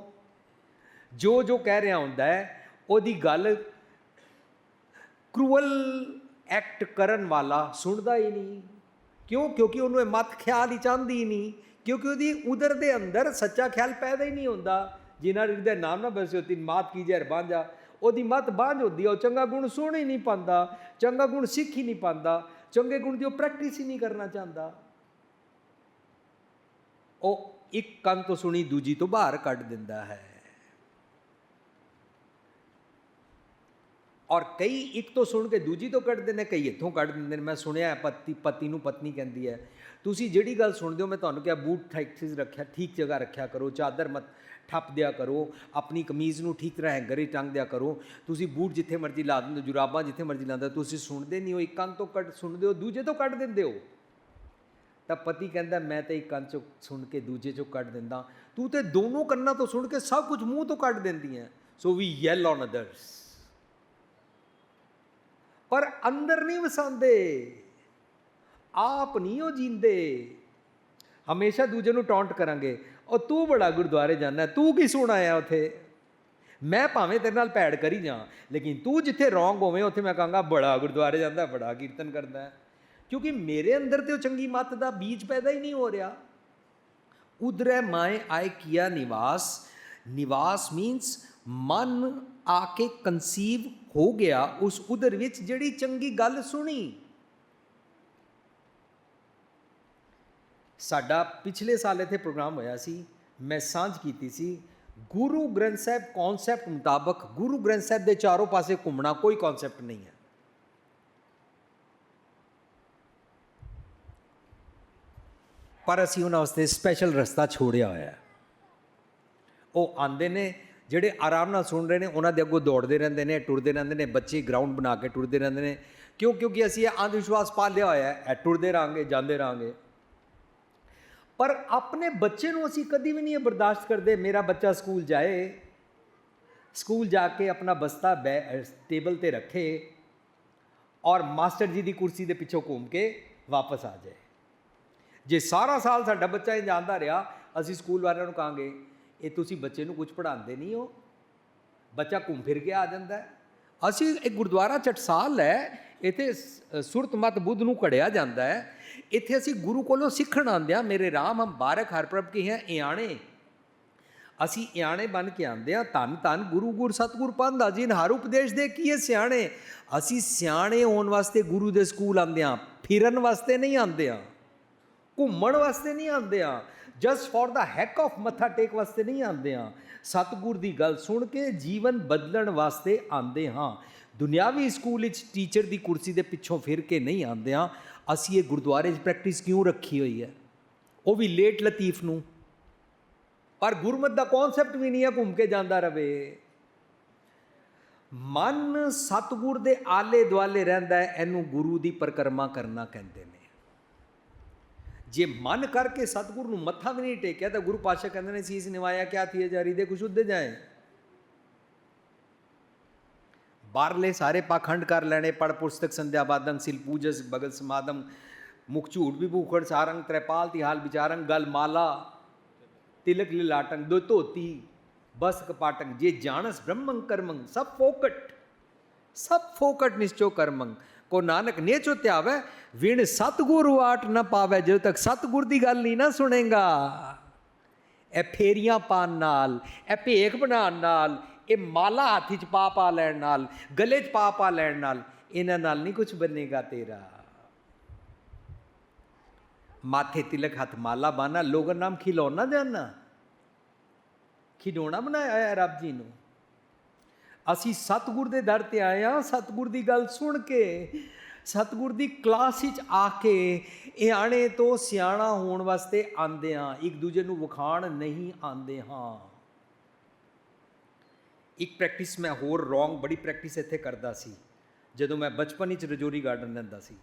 ਜੋ ਜੋ ਕਹਿ ਰਿਹਾ ਹੁੰਦਾ ਹੈ, ਉਹਦੀ ਗੱਲ ਕਰੂਅਲ ਐਕਟ ਕਰਨ ਵਾਲਾ ਸੁਣਦਾ ਹੀ ਨਹੀਂ। ਕਿਉਂ? ਕਿਉਂਕਿ ਉਹਨੂੰ ਇਹ ਮਤ ਖਿਆਲ ਹੀ ਚਾਹੁੰਦੀ ਨਹੀਂ। ਕਿਉਂਕਿ ਉਹਦੀ ਉਦਰ ਦੇ ਅੰਦਰ ਸੱਚਾ ਖਿਆਲ ਪੈਦਾ ਹੀ ਨਹੀਂ ਹੁੰਦਾ। ਜਿਨ੍ਹਾਂ ਦੇ ਨਾਮ ਨਾ ਬਸੇ ਤਿੰਨ ਮਾਤ ਕੀ ਜ਼ਹਿਰ ਬਾਂਝਾ ਉਹਦੀ ਮਤ ਬਾਂਝ ਹੁੰਦੀ ਹੈ ਉਹ ਚੰਗਾ ਗੁਣ ਸੁਣ ਹੀ ਨਹੀਂ ਪਾਉਂਦਾ, ਚੰਗਾ ਗੁਣ ਸਿੱਖ ਹੀ ਨਹੀਂ ਪਾਉਂਦਾ, ਚੰਗੇ ਗੁਣ ਦੀ ਉਹ ਪ੍ਰੈਕਟਿਸ ਹੀ ਨਹੀਂ ਕਰਨਾ ਚਾਹੁੰਦਾ। ਉਹ ਇੱਕ ਕੰਨ ਤੋਂ ਸੁਣੀ ਦੂਜੀ ਤੋਂ ਬਾਹਰ ਕੱਢ ਦਿੰਦਾ ਹੈ। ਔਰ ਕਈ ਇੱਕ ਤੋਂ ਸੁਣ ਕੇ ਦੂਜੀ ਤੋਂ ਕੱਢਦੇ ਨੇ, ਕਈ ਇੱਥੋਂ ਕੱਢ ਦਿੰਦੇ ਨੇ। ਮੈਂ ਸੁਣਿਆ ਪਤੀ ਪਤੀ ਨੂੰ ਪਤਨੀ ਕਹਿੰਦੀ ਹੈ, ਤੁਸੀਂ ਜਿਹੜੀ ਗੱਲ ਸੁਣਦੇ ਹੋ, ਮੈਂ ਤੁਹਾਨੂੰ ਕਿਹਾ, ਬੂਟ ਠੀਕ ਚੀਜ਼ ਰੱਖਿਆ, ਠੀਕ ਜਗ੍ਹਾ ਰੱਖਿਆ ਕਰੋ, ਚਾਦਰ ਮਤ ਠੱਪ ਦਿਆ ਕਰੋ, ਆਪਣੀ ਕਮੀਜ਼ ਨੂੰ ਠੀਕ ਤਰ੍ਹਾਂ ਹੈਂਗਰ ਟੰਗ ਦਿਆ ਕਰੋ। ਤੁਸੀਂ ਬੂਟ ਜਿੱਥੇ ਮਰਜ਼ੀ ਲਾ ਦਿੰਦੇ ਹੋ, ਜੁਰਾਬਾਂ ਜਿੱਥੇ ਮਰਜ਼ੀ ਲਾਉਂਦੇ ਤੁਸੀਂ ਸੁਣਦੇ ਨਹੀਂ ਹੋ, ਇੱਕ ਕੰਨ ਤੋਂ ਕੱਢ, ਸੁਣਦੇ ਹੋ, ਦੂਜੇ ਤੋਂ ਕੱਢ ਦਿੰਦੇ ਹੋ। ਤਾਂ ਪਤੀ ਕਹਿੰਦਾ, ਮੈਂ ਤਾਂ ਇੱਕ ਕੰਨ ਚੋਂ ਸੁਣ ਕੇ ਦੂਜੇ ਚੋਂ ਕੱਢ ਦਿੰਦਾ। ਤੂੰ ਤੇ ਦੋਨੋਂ ਕੰਨਾਂ ਤੋਂ ਸੁਣ ਕੇ ਸਭ ਕੁਝ ਮੂੰਹ ਤੋਂ ਕੱਢ ਦਿੰਦੀ ਹੈ ਸੋ ਵੀ ਯੈਲ ਔਨ ਅਦਰਸ ਪਰ ਅੰਦਰ ਨਹੀਂ ਵਸਾਉਂਦੇ। ਆਪ ਨਹੀਂ ਉਹ ਜੀਂਦੇ। ਹਮੇਸ਼ਾ ਦੂਜੇ ਨੂੰ ਟੌਂਟ ਕਰਾਂਗੇ। ਉਹ ਤੂੰ ਬੜਾ ਗੁਰਦੁਆਰੇ ਜਾਂਦਾ ਤੂੰ ਕੀ ਸੁਣ ਆਇਆ ਉਥੇ? ਮੈਂ ਭਾਵੇਂ ਤੇਰੇ ਨਾਲ ਭੈੜ ਕਰੀ ਜਾਂ, ਲੇਕਿਨ ਤੂੰ ਜਿੱਥੇ ਰੋਂਗ ਹੋਵੇਂ, ਉੱਥੇ ਮੈਂ ਕਹਾਂਗਾ, ਬੜਾ ਗੁਰਦੁਆਰੇ ਜਾਂਦਾ, ਬੜਾ ਕੀਰਤਨ ਕਰਦਾ ਕਿਉਂਕਿ ਮੇਰੇ ਅੰਦਰ ਤੇ ਉਹ ਚੰਗੀ ਮੱਤ ਦਾ ਬੀਜ ਪੈਦਾ ਹੀ ਨਹੀਂ ਹੋ ਰਿਹਾ। ਉਦਰੈ ਮਾਏ ਆਏ ਕੀਆ ਨਿਵਾਸ। ਨਿਵਾਸ ਮੀਨਸ ਮਨ ਆ ਕੇ ਕਨਸੀਵ ਹੋ ਗਿਆ, ਉਸ ਉਧਰ ਵਿੱਚ ਜਿਹੜੀ ਚੰਗੀ ਗੱਲ ਸੁਣੀ। ਸਾਡਾ ਪਿਛਲੇ ਸਾਲ ਇੱਥੇ ਪ੍ਰੋਗਰਾਮ ਹੋਇਆ ਸੀ, ਮੈਂ ਸਾਂਝ ਕੀਤੀ ਸੀ। ਗੁਰੂ ਗ੍ਰੰਥ ਸਾਹਿਬ ਕਨਸੈਪਟ ਮੁਤਾਬਕ, ਗੁਰੂ ਗ੍ਰੰਥ ਸਾਹਿਬ ਦੇ ਚਾਰੋਂ ਪਾਸੇ ਘੁੰਮਣਾ ਕੋਈ ਕਨਸੈਪਟ ਨਹੀਂ ਹੈ। ਪਰ ਅਸੀਂ ਉਹਨਾਂ ਵਾਸਤੇ ਸਪੈਸ਼ਲ ਰਸਤਾ ਛੋੜਿਆ ਹੋਇਆ ਹੈ। ਉਹ ਆਂਦੇ ਨੇ, ਜਿਹੜੇ ਆਰਾਮ ਨਾਲ ਸੁਣ ਰਹੇ ਨੇ, ਉਹਨਾਂ ਦੇ ਅੱਗੋਂ ਦੌੜਦੇ ਰਹਿੰਦੇ ਨੇ, ਟੁਰਦੇ ਰਹਿੰਦੇ ਨੇ, ਬੱਚੇ ਗਰਾਊਂਡ ਬਣਾ ਕੇ ਟੁਰਦੇ ਰਹਿੰਦੇ ਨੇ। ਕਿਉਂ? ਕਿਉਂਕਿ ਅਸੀਂ ਇਹ ਅੰਧ ਵਿਸ਼ਵਾਸ ਪਾ ਲਿਆ ਹੋਇਆ ਹੈ, ਇਹ ਟੁਰਦੇ ਰਾਂਗੇ ਜਾਂਦੇ ਰਾਂਗੇ ਪਰ ਆਪਣੇ ਬੱਚੇ ਨੂੰ ਅਸੀਂ ਕਦੀ ਵੀ ਨਹੀਂ ਇਹ ਬਰਦਾਸ਼ਤ ਕਰਦੇ, ਮੇਰਾ ਬੱਚਾ ਸਕੂਲ ਜਾਏ, ਸਕੂਲ ਜਾ ਕੇ ਆਪਣਾ ਬਸਤਾ ਬੈ ਟੇਬਲ ਤੇ ਰੱਖੇ ਔਰ ਮਾਸਟਰ ਜੀ ਦੀ ਕੁਰਸੀ ਦੇ ਪਿੱਛੋਂ ਘੁੰਮ ਕੇ ਵਾਪਸ ਆ ਜਾਏ। ਜੇ ਸਾਰਾ ਸਾਲ ਸਾਡਾ ਬੱਚਾ ਇਹ ਜਾਂਦਾ ਰਿਹਾ, ਅਸੀਂ ਸਕੂਲ ਵਾਲਿਆਂ ਨੂੰ ਕਹਾਂਗੇ, ਇਹ ਤੁਸੀਂ ਬੱਚੇ ਨੂੰ ਕੁਝ ਪੜ੍ਹਾਉਂਦੇ ਨਹੀਂ ਹੋ। ਬੱਚਾ ਘੁੰਮ ਫਿਰ ਕੇ ਆ ਜਾਂਦਾ ਹੈ। ਅਸੀਂ ਇੱਕ ਗੁਰਦੁਆਰਾ ਚਟਸਾਲ ਹੈ, ਇੱਥੇ ਸ- ਸੁਰਤ ਮਤ ਬੁੱਧ ਨੂੰ ਕੜਿਆ ਜਾਂਦਾ ਹੈ। ਇੱਥੇ ਅਸੀਂ ਗੁਰੂ ਕੋਲੋਂ ਸਿੱਖਣ ਆਉਂਦੇ ਹਾਂ, ਮੇਰੇ ਰਾਮ, ਹਮ ਬਾਰਕ ਹਰਪ੍ਰਭ ਕੀ ਹੈ? ਇਆਣੇ। ਅਸੀਂ ਇਆਣੇ ਬਣ ਕੇ ਆਉਂਦੇ ਹਾਂ, ਧੰਨ ਧੰਨ ਗੁਰੂ, ਗੁਰ, ਸਤਗੁਰ ਪੰਦਾ ਜਿਨ ਹਰ ਉਪਦੇਸ਼ ਦੇ ਕੀਏ ਸਿਆਣੇ? ਅਸੀਂ ਸਿਆਣੇ ਹੋਣ ਵਾਸਤੇ ਗੁਰੂ ਦੇ ਸਕੂਲ ਆਉਂਦੇ ਹਾਂ, ਫਿਰਨ ਵਾਸਤੇ ਨਹੀਂ ਆਉਂਦੇ ਹਾਂ। ਘੁੰਮਣ ਵਾਸਤੇ ਨਹੀਂ ਆਉਂਦੇ ਆ just for the heck of ਮੱਥਾ ਟੇਕ ਵਾਸਤੇ ਨਹੀਂ ਆਉਂਦੇ ਆ। ਸਤਿਗੁਰ ਦੀ ਗੱਲ ਸੁਣ ਕੇ ਜੀਵਨ ਬਦਲਣ ਵਾਸਤੇ ਆਉਂਦੇ ਹਾਂ। ਦੁਨਿਆਵੀ ਸਕੂਲ ਵਿੱਚ ਟੀਚਰ ਦੀ ਕੁਰਸੀ ਦੇ ਪਿੱਛੋਂ ਫਿਰ ਕੇ ਨਹੀਂ ਆਉਂਦੇ ਹਾਂ। ਅਸੀਂ ਇਹ ਗੁਰਦੁਆਰੇ 'ਚ ਪ੍ਰੈਕਟਿਸ ਕਿਉਂ ਰੱਖੀ ਹੋਈ ਹੈ? ਉਹ ਵੀ ਲੇਟ ਲਤੀਫ ਨੂੰ। ਪਰ ਗੁਰਮਤ ਦਾ ਕਨਸੈਪਟ ਵੀ ਨਹੀਂ ਹੈ ਘੁੰਮ ਕੇ ਜਾਂਦਾ ਰਵੇ। ਮਨ ਸਤਗੁਰ ਦੇ ਆਲੇ ਦੁਆਲੇ ਰਹਿੰਦਾ ਹੈ, ਇਹਨੂੰ ਗੁਰੂ ਦੀ ਪਰਿਕਰਮਾ ਕਰਨਾ ਕਹਿੰਦੇ ਨੇ। ਜੇ ਮਨ ਕਰਕੇ ਸਤਗੁਰ ਨੂੰ ਮੱਥਾ ਵੀ ਨਹੀਂ ਟੇਕਿਆ, ਤਾਂ ਗੁਰੂ ਪਾਤਸ਼ਾਹ ਕਹਿੰਦੇ ਨੇ, ਸੀਸ ਨਿਵਾਇਆ ਕਿਆ ਥੀਏ ਜਾ ਦੇ ਕੁਛ ਉੱਦੇ ਜਾਏ। ਬਾਹਰਲੇ ਸਾਰੇ ਪਾਖੰਡ ਕਰ ਲੈਣੇ ਪੜ ਪੁਸਤਕ, ਸੰਧਿਆ ਬਾਦੰ ਸਿਲ, ਪੂਜਸ, ਬਗਲ ਸਮਾਦਮ ਮੁਖ, ਝੂਠ ਵੀ ਭੂਖੜ ਸਾਰੰਗ, ਤ੍ਰੈਪਾਲ, ਤਿਹਾਲ, ਵਿਚਾਰੰਗ, ਗਲ, ਮਾਲਾ, ਤਿਲਕ, ਲਿਲਾਟੰਗ ਦੋ ਧੋਤੀ, ਬਸ, ਕਪਾਟੰਗ, ਜੇ ਜਾਣਸ ਬ੍ਰਹਮੰ ਕਰਮੰ, ਸਭ ਫੋਕਟ ਸਭ ਫੋਕਟ ਨਿਸ਼ਚੋ ਕਰਮੰ। ਕੋ ਨਾਨਕ ਨੇਚੋ ਧਿਆਵੈ, ਵਿਣ ਸਤਗੁਰ ਆਟ ਨਾ ਪਾਵੇ, ਜਦੋਂ ਤੱਕ ਸਤਗੁਰ ਦੀ ਗੱਲ ਨਹੀਂ ਨਾ ਸੁਣੇਗਾ। ਇਹ ਫੇਰੀਆਂ ਪਾਣ ਨਾਲ, ਇਹ ਭੇਖ ਬਣਾਉਣ ਨਾਲ, ਇਹ ਮਾਲਾ ਹੱਥੀ 'ਚ ਪਾ ਪਾ ਲੈਣ ਨਾਲ, ਗਲੇ 'ਚ ਪਾ ਪਾ ਲੈਣ ਨਾਲ, ਇਹਨਾਂ ਨਾਲ ਨਹੀਂ ਕੁਝ ਬਣੇਗਾ ਤੇਰਾ। ਮਾਥੇ ਤਿਲਕ ਹੱਥ ਮਾਲਾ ਬਾਨਾ, ਲੋਗਨ ਨਾਮ ਖਿਲੌਣਾ ਜਾਨਾ। ਖਿਡੌਣਾ ਬਣਾਇਆ ਹੈ ਰੱਬ ਜੀ ਨੂੰ। ਅਸੀਂ ਸਤਗੁਰ ਦੇ ਦਰ ਤੇ ਆਏ ਆ ਸਤਗੁਰ ਦੀ ਗੱਲ ਸੁਣ ਕੇ, ਸਤਗੁਰ ਦੀ ਕਲਾਸ ਵਿੱਚ ਆ ਕੇ ਇਹ ਤੋਂ ਸਿਆਣਾ ਹੋਣ ਵਾਸਤੇ ਆਂਦੇ ਆ ਇੱਕ ਦੂਜੇ ਨੂੰ ਵਿਖਾਣ ਨਹੀਂ ਆਂਦੇ ਹਾਂ। ਇੱਕ ਪ੍ਰੈਕਟਿਸ ਮੈਂ ਹੋਰ ਰੋਂਗ ਬੜੀ ਪ੍ਰੈਕਟਿਸ ਇੱਥੇ ਕਰਦਾ ਸੀ। ਜਦੋਂ ਮੈਂ ਬਚਪਨ ਵਿੱਚ ਰਜੋਰੀ ਗਾਰਡਨ ਰਹਿੰਦਾ ਸੀ।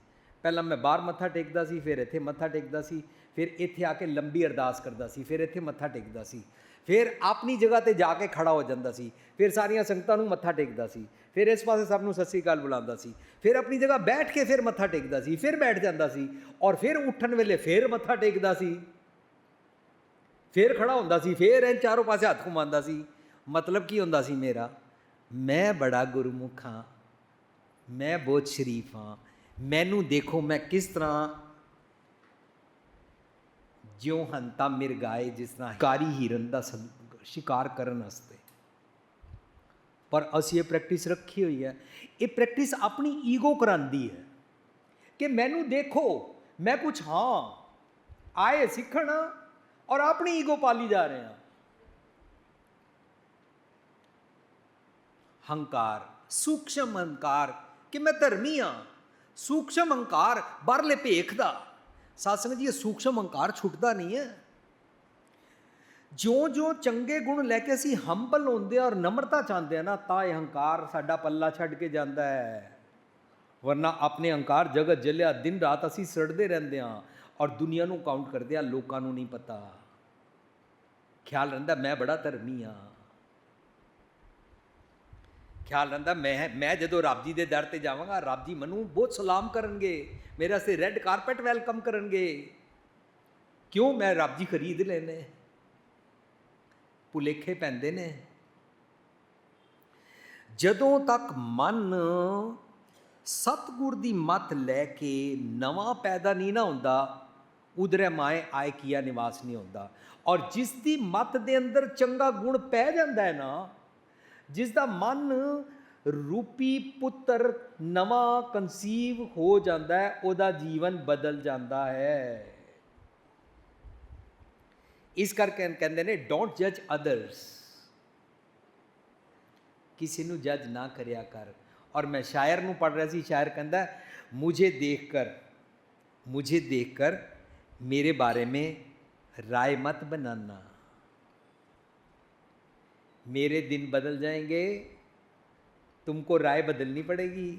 ਪਹਿਲਾਂ ਮੈਂ ਬਾਹਰ ਮੱਥਾ ਟੇਕਦਾ ਸੀ, ਫਿਰ ਇੱਥੇ ਮੱਥਾ ਟੇਕਦਾ ਸੀ, ਫਿਰ ਇੱਥੇ ਆ ਕੇ ਲੰਬੀ ਅਰਦਾਸ ਕਰਦਾ ਸੀ, ਫਿਰ ਇੱਥੇ ਮੱਥਾ ਟੇਕਦਾ ਸੀ। ਫਿਰ ਆਪਣੀ ਜਗ੍ਹਾ ਤੇ ਜਾ ਕੇ ਖੜਾ ਹੋ ਜਾਂਦਾ ਸੀ, ਫਿਰ ਸਾਰੀਆਂ ਸੰਗਤਾਂ ਨੂੰ ਮੱਥਾ ਟੇਕਦਾ ਸੀ, ਫਿਰ ਇਸ ਪਾਸੇ ਸਭ ਨੂੰ ਸਤਿ ਸ੍ਰੀ ਅਕਾਲ ਬੁਲਾਉਂਦਾ ਸੀ, ਫਿਰ ਆਪਣੀ ਜਗ੍ਹਾ ਬੈਠ ਕੇ ਫਿਰ ਮੱਥਾ ਟੇਕਦਾ ਸੀ, ਫਿਰ ਬੈਠ ਜਾਂਦਾ ਸੀ ਔਰ ਫਿਰ ਉੱਠਣ ਵੇਲੇ ਫਿਰ ਮੱਥਾ ਟੇਕਦਾ ਸੀ। ਫਿਰ ਖੜਾ ਹੁੰਦਾ ਸੀ, ਫਿਰ ਐਂ ਚਾਰੋਂ ਪਾਸੇ ਹੱਥ ਘੁਮਾਉਂਦਾ ਸੀ। ਮਤਲਬ ਕੀ ਹੁੰਦਾ ਸੀ ਮੇਰਾ? ਮੈਂ ਬੜਾ ਗੁਰਮੁਖ ਹਾਂ, ਮੈਂ ਬਹੁਤ ਸ਼ਰੀਫ ਹਾਂ, ਮੈਨੂੰ ਦੇਖੋ ਮੈਂ ਕਿਸ ਤਰ੍ਹਾਂ ਜਿਉਂ ਹੰਤਾ ਮਿਰਗਾਏ ਜਿਸ ਤਰ੍ਹਾਂ ਕਾਰੀ ਹਿਰਨ ਦਾ ਸੰ- ਸ਼ਿਕਾਰ ਕਰਨ ਵਾਸਤੇ। ਪਰ ਅਸੀਂ ਇਹ ਪ੍ਰੈਕਟਿਸ ਰੱਖੀ ਹੋਈ ਹੈ। ਇਹ ਪ੍ਰੈਕਟਿਸ ਆਪਣੀ ਈਗੋ ਕਰਾਂਦੀ ਹੈ ਕਿ ਮੈਨੂੰ ਦੇਖੋ, ਮੈਂ ਕੁਝ ਹਾਂ, ਆਏ ਸਿੱਖਣ ਔਰ ਆਪਣੀ ਈਗੋ ਪਾਲੀ ਜਾ ਰਹੇ ਹਾਂ। ਹੰਕਾਰ, ਸੂਖਸ਼ਮ ਹੰਕਾਰ, ਕਿ ਮੈਂ ਧਰਮੀ ਹਾਂ, ਸੂਖਸ਼ਮ ਹੰਕਾਰ, ਬਾਹਰਲੇ ਭੇਖ ਦਾ। ਸਤਸੰਗ ਜੀ, ਇਹ ਸੂਖਸ਼ਮ ਹੰਕਾਰ ਛੁੱਟਦਾ ਨਹੀਂ ਹੈ। ਜਿਉਂ ਜਿਉਂ ਚੰਗੇ ਗੁਣ ਲੈ ਕੇ ਅਸੀਂ ਹੰਬਲ ਹੁੰਦੇ ਆ ਔਰ ਨਮਰਤਾ ਚਾਹੁੰਦੇ ਆ ਨਾ, ਤਾਂ ਇਹ ਹੰਕਾਰ ਸਾਡਾ ਪੱਲਾ ਛੱਡ ਕੇ ਜਾਂਦਾ ਹੈ। ਵਰਨਾ ਆਪਣੇ ਹੰਕਾਰ ਜਗਤ ਜਲਿਆ, ਦਿਨ ਰਾਤ ਅਸੀਂ ਸੜਦੇ ਰਹਿੰਦੇ ਆ ਔਰ ਦੁਨੀਆ ਨੂੰ ਕਾਊਂਟ ਕਰਦੇ ਆ ਲੋਕਾਂ ਨੂੰ ਨਹੀਂ ਪਤਾ। ਖਿਆਲ ਰਹਿੰਦਾ, ਮੈਂ ਬੜਾ ਧਰਮੀ ਆ ਖਿਆਲ ਰਹਿੰਦਾ, ਮੈਂ ਮੈਂ ਜਦੋਂ ਰੱਬ ਜੀ ਦੇ ਦਰ ਤੇ ਜਾਵਾਂਗਾ, ਰੱਬ ਜੀ ਮੈਨੂੰ ਬਹੁਤ ਸਲਾਮ ਕਰਨਗੇ, ਮੇਰੇ ਵਾਸਤੇ ਰੈੱਡ ਕਾਰਪੈਟ ਵੈਲਕਮ ਕਰਨਗੇ। ਕਿਉਂ ਮੈਂ ਰੱਬ ਜੀ ਖਰੀਦ ਲੈਨੇ ਭੁਲੇਖੇ ਪੈਂਦੇ ਨੇ। ਜਦੋਂ ਤੱਕ ਮਨ ਸਤਗੁਰ ਦੀ ਮਤ ਲੈ ਕੇ ਨਵਾਂ ਪੈਦਾ ਨਹੀਂ ਨਾ ਹੁੰਦਾ, ਉਧਰੇ ਮਾਏ ਆਏ ਕੀਆ ਨਿਵਾਸ ਨਹੀਂ ਹੁੰਦਾ। ਔਰ ਜਿਸ ਦੀ ਮਤ ਦੇ ਅੰਦਰ ਚੰਗਾ ਗੁਣ ਪੈ ਜਾਂਦਾ ਹੈ ਨਾ ਜਿਸ ਦਾ ਮਨ ਰੂਪੀ ਪੁੱਤਰ ਨਵਾਂ ਕਨਸੀਵ ਹੋ ਜਾਂਦਾ ਹੈ ਉਹਦਾ ਜੀਵਨ ਬਦਲ ਜਾਂਦਾ ਹੈ ਇਸ ਕਰਕੇ ਕਹਿੰਦੇ ਨੇ ਡੋਂਟ ਜੱਜ ਅਦਰਸ ਕਿਸੇ ਨੂੰ ਜੱਜ ਨਾ ਕਰਿਆ ਕਰ ਔਰ ਮੈਂ ਸ਼ਾਇਰ ਨੂੰ ਪੜ ਰਿਹਾ ਸੀ ਸ਼ਾਇਰ ਕਹਿੰਦਾ ਮੁਝੇ ਦੇਖ ਕਰ मुझे देखकर मेरे बारे में राय मत बनाना मेरे दिन बदल जाएंगे तुमको राय बदलनी पड़ेगी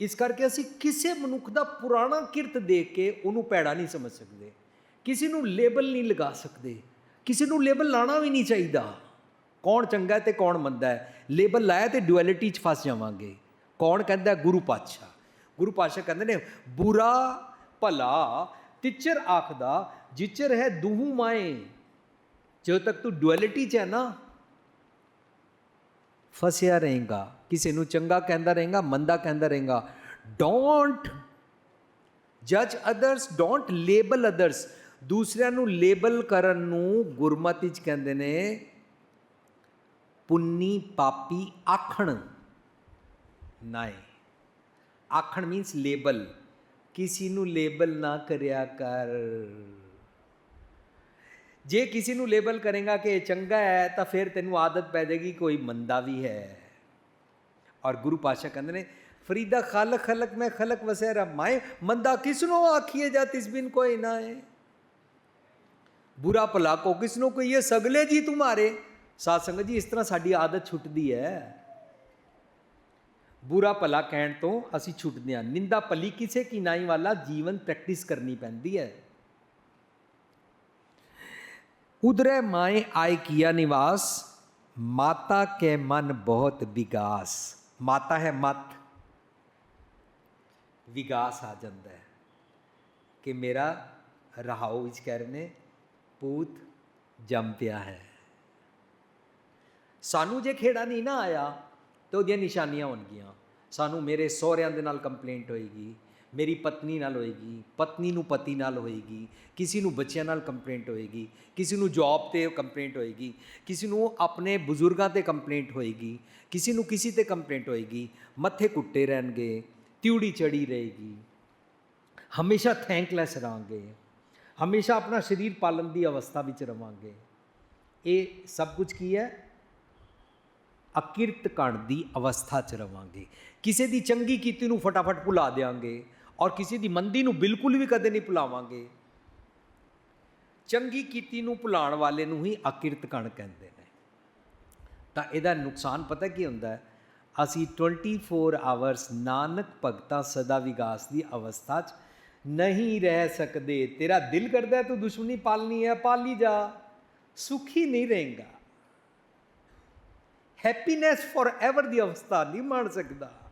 ਇਸ ਕਰਕੇ ਅਸੀਂ ਕਿਸੇ ਮਨੁੱਖ ਦਾ ਪੁਰਾਣਾ ਕਿਰਤ ਦੇਖ ਕੇ ਉਹਨੂੰ ਪੈੜਾ ਨਹੀਂ ਸਮਝ ਸਕਦੇ ਕਿਸੇ ਨੂੰ ਲੇਬਲ ਨਹੀਂ ਲਗਾ ਸਕਦੇ ਕਿਸੇ ਨੂੰ ਲੇਬਲ ਲਾਣਾ ਵੀ ਨਹੀਂ ਚਾਹੀਦਾ ਕੌਣ ਚੰਗਾ ਹੈ ਤੇ ਕੌਣ ਮੰਦਾ ਹੈ ਲੇਬਲ ਲਾਇਆ ਤੇ ਡੁਅਲਿਟੀ 'ਚ ਫਸ ਜਾਵਾਂਗੇ ਕੌਣ ਕਹਿੰਦਾ ਹੈ? ਗੁਰੂ ਪਾਤਸ਼ਾਹ ਗੁਰੂ ਪਾਤਸ਼ਾਹ ਕਹਿੰਦੇ ਨੇ ਬੁਰਾ ਭਲਾ ਤਿਚਰ ਆਖਦਾ ਜਿਚਰ ਹੈ ਦੂਹੂ ਮਾਏ ਜਦੋਂ ਤੱਕ ਤੂੰ ਡੁਐਲਿਟੀ 'ਚ ਹੈ ਨਾ, ਫਸਿਆ ਰਹੇਗਾ, ਕਿਸੇ ਨੂੰ ਚੰਗਾ ਕਹਿੰਦਾ ਰਹੇਗਾ, ਮੰਦਾ ਕਹਿੰਦਾ ਰਹੇਗਾ ਡੋਂਟ ਜੱਜ ਅਦਰਸ ਡੋਂਟ ਲੇਬਲ ਅਦਰਸ ਦੂਸਰਿਆਂ ਨੂੰ ਲੇਬਲ ਕਰਨ ਨੂੰ ਗੁਰਮਤਿ ਚ ਕਹਿੰਦੇ ਨੇ, ਪੁੰਨੀ ਪਾਪੀ ਆਖਣ ਨਹੀਂ ਆਖਣ ਮੀਨਸ ਲੇਬਲ ਕਿਸੇ ਨੂੰ ਲੇਬਲ ਨਾ ਕਰਿਆ ਕਰ। ਜੇ ਕਿਸੇ ਨੂੰ ਲੇਬਲ ਕਰੇਗਾ ਕਿ ਇਹ ਚੰਗਾ ਹੈ, ਤਾਂ ਫਿਰ ਤੈਨੂੰ ਆਦਤ ਪੈ ਜਾਏਗੀ, ਕੋਈ ਮੰਦਾ ਵੀ ਹੈ। ਔਰ ਗੁਰੂ ਪਾਸ਼ਾ ਕਹਿੰਦੇ ਨੇ, ਫਰੀਦਾ ਖਾਲਕ, ਖਲਕ ਮੈਂ ਖਲਕ ਵਸੈ ਮਾਏ, ਮੰਦਾ ਕਿਸਨੋ ਆਖੀਏ ਜਾ ਤਿਸ ਬਿਨ ਕੋਈ ਨਾ ਹੈ ਬੁਰਾ ਭਲਾ ਕੋ ਕਿਸਨੋ ਕੋਈ ਇਹ ਸਗਲੇ ਜੀ ਤੁਮਾਰੇ। ਸਾਧ ਸੰਗਤ ਜੀ, ਇਸ ਤਰ੍ਹਾਂ ਸਾਡੀ ਆਦਤ ਛੁੱਟਦੀ ਹੈ। ਬੁਰਾ ਭਲਾ ਕਹਿਣ ਤੋਂ ਅਸੀਂ ਛੁੱਟਦੇ ਹਾਂ। ਨਿੰਦਾ ਭਲੀ ਕਿਸੇ ਕੀ ਨਾਈ ਵਾਲਾ, ਜੀਵਨ ਪ੍ਰੈਕਟਿਸ ਕਰਨੀ ਪੈਂਦੀ ਹੈ। ਉਦਰੇ ਮਾਏ ਆਏ ਕੀਆ ਨਿਵਾਸ ਮਾਤਾ ਕੇ ਮਨ ਬਹੁਤ ਵਿਗਾਸ ਮਾਤਾ ਹੈ ਮਤ ਵਿਗਾਸ ਆ ਜਾਂਦਾ ਹੈ ਕਿ ਮੇਰਾ ਰਹਾਉ ਵਿੱਚ ਕਹਿ ਰਹੇ ਨੇ ਪੂਤ ਜੰਮ ਪਿਆ ਹੈ ਸਾਨੂੰ ਜੇ ਖੇੜਾ ਨਹੀਂ ਨਾ ਆਇਆ ਤੇ ਉਹਦੀਆਂ ਨਿਸ਼ਾਨੀਆਂ ਹੋਣਗੀਆਂ ਸਾਨੂੰ ਮੇਰੇ ਸਹੁਰਿਆਂ ਦੇ ਨਾਲ ਕੰਪਲੇਂਟ ਹੋਏਗੀ ਮੇਰੀ ਪਤਨੀ ਨਾਲ ਹੋਏਗੀ, ਪਤਨੀ ਨੂੰ ਪਤੀ ਨਾਲ ਹੋਏਗੀ, ਕਿਸੇ ਨੂੰ ਬੱਚਿਆਂ ਨਾਲ ਕੰਪਲੇਂਟ ਹੋਏਗੀ, ਕਿਸੇ ਨੂੰ ਜੌਬ ਤੇ ਕੰਪਲੇਂਟ ਹੋਏਗੀ, ਕਿਸੇ ਨੂੰ ਆਪਣੇ ਬਜ਼ੁਰਗਾਂ ਤੇ ਕੰਪਲੇਂਟ ਹੋਏਗੀ, ਕਿਸੇ ਨੂੰ ਕਿਸੇ ਤੇ ਕੰਪਲੇਂਟ ਹੋਏਗੀ, ਮੱਥੇ ਕੁੱਟੇ ਰਹਿਣਗੇ, ਤਿਉੜੀ ਚੜੀ ਰਹੇਗੀ। ਹਮੇਸ਼ਾ ਥੈਂਕਲੈਸ ਰਹਾਂਗੇ, ਹਮੇਸ਼ਾ ਆਪਣਾ ਸਰੀਰ ਪਾਲਣ ਦੀ ਅਵਸਥਾ ਵਿੱਚ ਰਵਾਂਗੇ। ਇਹ ਸਭ ਕੁਝ ਕੀ ਹੈ? ਅਕਿਰਤ ਕਣ ਦੀ ਅਵਸਥਾ 'ਚ ਰਵਾਂਗੇ। ਕਿਸੇ ਦੀ ਚੰਗੀ ਕੀਤੀ ਨੂੰ ਫਟਾਫਟ ਭੁਲਾ ਦੇਵਾਂਗੇ ਔਰ ਕਿਸੇ ਦੀ ਮੰਦੀ ਨੂੰ ਬਿਲਕੁਲ ਵੀ ਕਦੇ ਨਹੀਂ ਭੁਲਾਵਾਂਗੇ। ਚੰਗੀ ਕੀਤੀ ਨੂੰ ਭੁਲਾਉਣ ਵਾਲੇ ਨੂੰ ਹੀ ਅਕਿਰਤ ਕਣ ਕਹਿੰਦੇ ਨੇ। ਤਾਂ ਇਹਦਾ ਨੁਕਸਾਨ ਪਤਾ ਕੀ ਹੁੰਦਾ ਹੈ? ਅਸੀਂ 24 ਆਵਰਸ ਨਾਨਕ ਭਗਤਾ ਸਦਾ ਵਿਗਾਸ ਦੀ ਅਵਸਥਾ 'ਚ ਨਹੀਂ ਰਹਿ ਸਕਦੇ। ਤੇਰਾ ਦਿਲ ਕਰਦਾ ਤੂੰ ਦੁਸ਼ਮਣੀ ਪਾਲਣੀ ਹੈ, ਪਾਲੀ ਜਾ। ਸੁਖੀ ਨਹੀਂ ਰਹੇਗਾ। ਹੈਪੀਨੈਸ ਫੋਰ ਐਵਰ ਦੀ ਅਵਸਥਾ ਨਹੀਂ ਮਾਣ ਸਕਦਾ।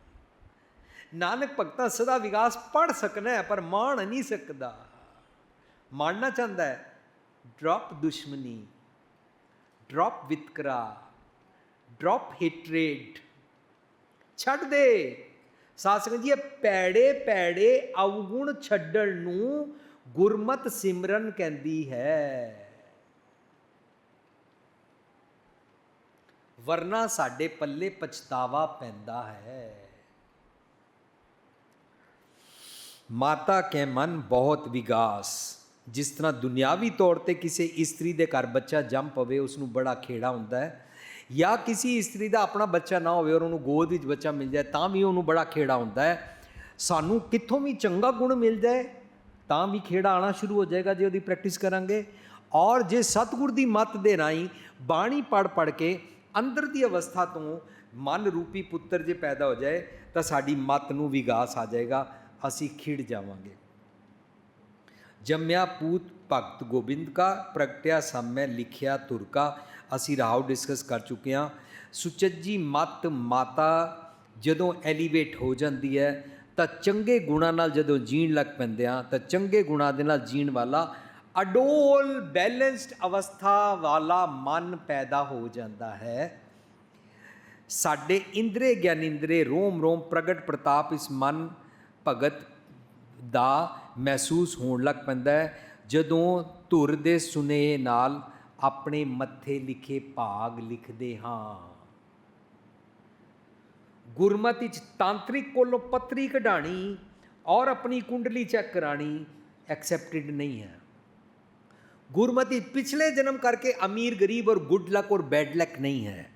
ਨਾਨਕ ਭਗਤਾ ਸਦਾ ਵਿਕਾਸ ਪੜ ਸਕਣਾ ਹੈ ਪਰ ਮਾਣ ਨਹੀਂ ਸਕਦਾ। ਮਾਣਨਾ ਚਾਹੁੰਦਾ ਹੈ ਡ੍ਰੌਪ ਦੁਸ਼ਮਣੀ ਡ੍ਰੌਪ ਵਿਤਕਰਾ ਡ੍ਰੌਪ ਹੇਟਰੇਡ ਛੱਡ ਦੇ। ਸਾਧ ਜੀ, ਇਹ ਪੈੜੇ ਪੈੜੇ ਅਵਗੁਣ ਛੱਡਣ ਨੂੰ ਗੁਰਮਤ ਸਿਮਰਨ ਕਹਿੰਦੀ ਹੈ। ਵਰਨਾ ਸਾਡੇ ਪੱਲੇ ਪਛਤਾਵਾ ਪੈਂਦਾ ਹੈ। ਮਾਤਾ ਕੇ ਮਨ ਬਹੁਤ ਵਿਗਾਸ। ਜਿਸ ਤਰ੍ਹਾਂ ਦੁਨਿਆਵੀ ਤੌਰ ਤੇ ਕਿਸੇ ਇਸਤਰੀ ਦੇ ਘਰ ਬੱਚਾ ਜੰਮ ਪਵੇ ਉਸ ਨੂੰ ਬੜਾ ਖੇੜਾ ਹੁੰਦਾ ਹੈ। ਜਾਂ ਕਿਸੇ ਇਸਤਰੀ ਦਾ ਆਪਣਾ ਬੱਚਾ ਨਾ ਹੋਵੇ ਔਰ ਉਹਨੂੰ ਗੋਦ ਵਿੱਚ ਬੱਚਾ ਮਿਲ ਜਾਏ, ਤਾਂ ਵੀ ਉਹਨੂੰ ਬੜਾ ਖੇੜਾ ਹੁੰਦਾ ਹੈ। ਸਾਨੂੰ ਕਿੱਥੋਂ ਵੀ ਚੰਗਾ ਗੁਣ ਮਿਲ ਜਾਏ, ਤਾਂ ਵੀ ਖੇੜਾ ਆਣਾ ਸ਼ੁਰੂ ਹੋ ਜਾਏਗਾ ਜੇ ਉਹਦੀ ਪ੍ਰੈਕਟਿਸ ਕਰਾਂਗੇ। ਔਰ ਜੇ ਸਤਿਗੁਰ ਦੀ ਮੱਤ ਦੇ ਰਾਹੀਂ ਬਾਣੀ ਪੜ ਪੜ ਕੇ ਅੰਦਰ ਦੀ ਅਵਸਥਾ ਤੋਂ ਮਨ ਰੂਪੀ ਪੁੱਤਰ ਜੇ ਪੈਦਾ ਹੋ ਜਾਏ, ਤਾਂ ਸਾਡੀ ਮੱਤ ਨੂੰ ਵਿਗਾਸ ਆ ਜਾਏਗਾ। ਅਸੀਂ ਖਿੜ ਜਾਵਾਂਗੇ ਜੰਮਿਆ ਪੂਤ ਭਗਤ ਗੋਬਿੰਦ ਕਾ ਪ੍ਰਗਟਿਆ ਸਮੈ ਲਿਖਿਆ ਤੁਰ ਕਾ ਅਸੀਂ ਰਾਹੋ ਡਿਸਕਸ ਕਰ ਚੁੱਕੇ ਹਾਂ ਸੁਚੱਜੀ ਮਤ ਮਾਤਾ ਜਦੋਂ ਐਲੀਵੇਟ ਹੋ ਜਾਂਦੀ ਹੈ ਤਾਂ ਚੰਗੇ ਗੁਣਾਂ ਨਾਲ ਜਦੋਂ ਜੀਣ ਲੱਗ ਪੈਂਦੇ ਆ ਤਾਂ ਚੰਗੇ ਗੁਣਾਂ ਦੇ ਨਾਲ ਜੀਣ ਵਾਲਾ ਅਡੋਲ ਬੈਲੈਂਸਡ ਅਵਸਥਾ ਵਾਲਾ ਮਨ ਪੈਦਾ ਹੋ ਜਾਂਦਾ ਹੈ ਸਾਡੇ ਇੰਦਰੇ ਗਿਆਨਿੰਦਰੇ ਰੋਮ ਰੋਮ ਪ੍ਰਗਟ ਪ੍ਰਤਾਪ ਇਸ ਮਨ ਭਗਤ ਦਾ ਮਹਿਸੂਸ ਹੋਣ ਲੱਗ ਪੈਂਦਾ ਹੈ, ਜਦੋਂ ਧੁਰ ਦੇ ਸੁਨੇਹੇ ਨਾਲ ਆਪਣੇ ਮੱਥੇ ਲਿਖੇ ਭਾਗ ਲਿਖਦੇ ਹਾਂ। ਗੁਰਮਤਿ ਚ ਤਾਂਤਰਿਕ ਕੋਲੋਂ ਪੱਤਰੀ ਕਢਾਣੀ ਔਰ ਆਪਣੀ ਕੁੰਡਲੀ ਚੈੱਕ ਕਰਾਣੀ ਐਕਸੈਪਟਡ ਨਹੀਂ ਹੈ। ਗੁਰਮਤਿ ਪਿਛਲੇ ਜਨਮ ਕਰਕੇ ਅਮੀਰ, ਗਰੀਬ ਔਰ ਗੁੱਡ ਲੱਕ ਔਰ ਬੈਡ ਲੱਕ ਨਹੀਂ ਹੈ।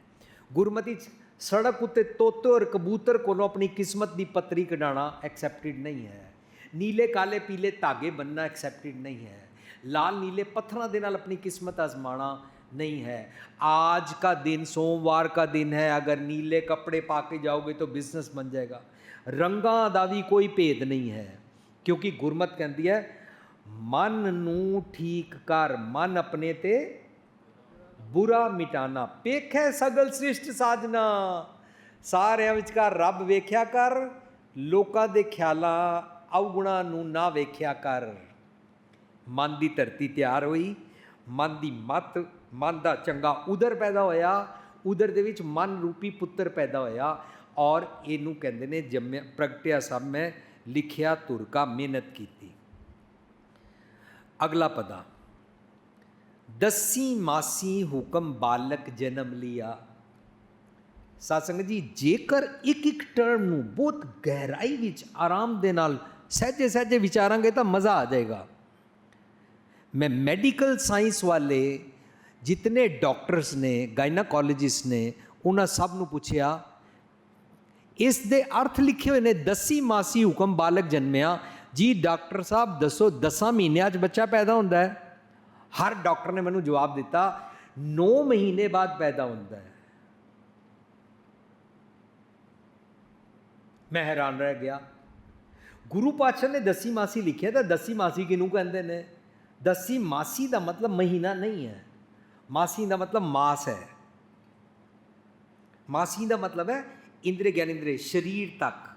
ਗੁਰਮਤਿ ਚ ਸੜਕ ਉੱਤੇ ਤੋਤੇ ਔਰ ਕਬੂਤਰ ਕੋਲੋਂ ਆਪਣੀ ਕਿਸਮਤ ਦੀ ਪੱਤਰੀ ਕਢਾਣਾ ਐਕਸੈਪਟਡ ਨਹੀਂ ਹੈ ਨੀਲੇ ਕਾਲੇ ਪੀਲੇ ਧਾਗੇ ਬੰਨਣਾ ਐਕਸੈਪਟਡ ਨਹੀਂ ਹੈ ਲਾਲ ਨੀਲੇ ਪੱਥਰਾਂ ਦੇ ਨਾਲ अपनी किस्मत आजमाना नहीं है आज का दिन सोमवार का दिन है अगर नीले कपड़े पा के जाओगे तो बिजनेस बन जाएगा ਰੰਗਾਂ ਦਾ ਵੀ ਕੋਈ ਭੇਦ ਨਹੀਂ ਹੈ ਕਿਉਂਕਿ ਗੁਰਮਤ ਕਹਿੰਦੀ ਹੈ ਮਨ ਨੂੰ ਠੀਕ ਕਰ ਮਨ ਆਪਣੇ ਤੇ ਬੁਰਾ ਮਿਟਾਣਾ ਪੇਖੈ ਸਗਲ ਸ੍ਰਿਸ਼ਟ ਸਾਜਨਾ। ਸਾਰਿਆਂ ਵਿਚਕਾਰ ਰੱਬ ਵੇਖਿਆ ਕਰ, ਲੋਕਾਂ ਦੇ ਖਿਆਲਾਂ ਅਵਗੁਣਾਂ ਨੂੰ ਨਾ ਵੇਖਿਆ ਕਰ। ਮਨ ਦੀ ਧਰਤੀ ਤਿਆਰ ਹੋਈ, ਮਨ ਦੀ ਮਤ, ਮਨ ਦਾ ਚੰਗਾ ਉਦਰ ਪੈਦਾ ਹੋਇਆ, ਉਦਰ ਦੇ ਵਿੱਚ ਮਨ ਰੂਪੀ ਪੁੱਤਰ ਪੈਦਾ ਹੋਇਆ ਔਰ ਇਹਨੂੰ ਕਹਿੰਦੇ ਨੇ ਜੰਮਿਆ, ਪ੍ਰਗਟਿਆ ਸਭ ਮੈਂ ਲਿਖਿਆ ਤੁਰਕਾ ਮਿਹਨਤ ਕੀਤੀ। ਅਗਲਾ ਪਦਾ ਦਸੀ ਮਾਸੀ ਹੁਕਮ ਬਾਲਕ ਜਨਮ ਲਿਆ। ਸਾਸੰਗ ਜੀ, ਜੇਕਰ ਇੱਕ ਇੱਕ ਟਰਮ ਨੂੰ ਬਹੁਤ ਗਹਿਰਾਈ ਵਿੱਚ ਆਰਾਮ ਦੇ ਨਾਲ ਸਹਿਜੇ ਸਹਿਜੇ ਵਿਚਾਰਾਂਗੇ ਤਾਂ ਮਜ਼ਾ ਆ ਜਾਏਗਾ। ਮੈਂ ਮੈਡੀਕਲ ਸਾਇੰਸ ਵਾਲੇ ਜਿਤਨੇ ਡਾਕਟਰਸ ਨੇ, ਗਾਇਨਾਕੋਲੋਜਿਸਟ ਨੇ, ਉਹਨਾਂ ਸਭ ਨੂੰ ਪੁੱਛਿਆ, ਇਸ ਦੇ ਅਰਥ ਲਿਖੇ ਹੋਏ ਨੇ, ਦਸੀ ਮਾਸੀ ਹੁਕਮ ਬਾਲਕ ਜਨਮਿਆ। ਜੀ, ਡਾਕਟਰ ਸਾਹਿਬ, ਦੱਸੋ ਦਸਾਂ ਮਹੀਨਿਆਂ 'ਚ ਬੱਚਾ ਪੈਦਾ ਹੁੰਦਾ ਹੈ। ਹਰ ਡਾਕਟਰ ਨੇ ਮੈਨੂੰ ਜਵਾਬ ਦਿੱਤਾ 9 ਮਹੀਨੇ ਬਾਅਦ ਪੈਦਾ ਹੁੰਦਾ ਹੈ। ਮੈਂ ਹੈਰਾਨ ਰਹਿ ਗਿਆ। ਗੁਰੂ ਪਾਤਸ਼ਾਹ ਨੇ ਦਸੀ ਮਾਸੀ ਲਿਖਿਆ ਤਾਂ ਦਸੀ ਮਾਸੀ ਕਿਹਨੂੰ ਕਹਿੰਦੇ ਨੇ? ਦਸੀ ਮਾਸੀ ਦਾ ਮਤਲਬ ਮਹੀਨਾ ਨਹੀਂ ਹੈ। ਮਾਸੀ ਦਾ ਮਤਲਬ ਮਾਸ ਹੈ। ਮਾਸੀ ਦਾ ਮਤਲਬ ਹੈ ਇੰਦਰੀ ਗਿਆਨ ਸਰੀਰ ਤੱਕ।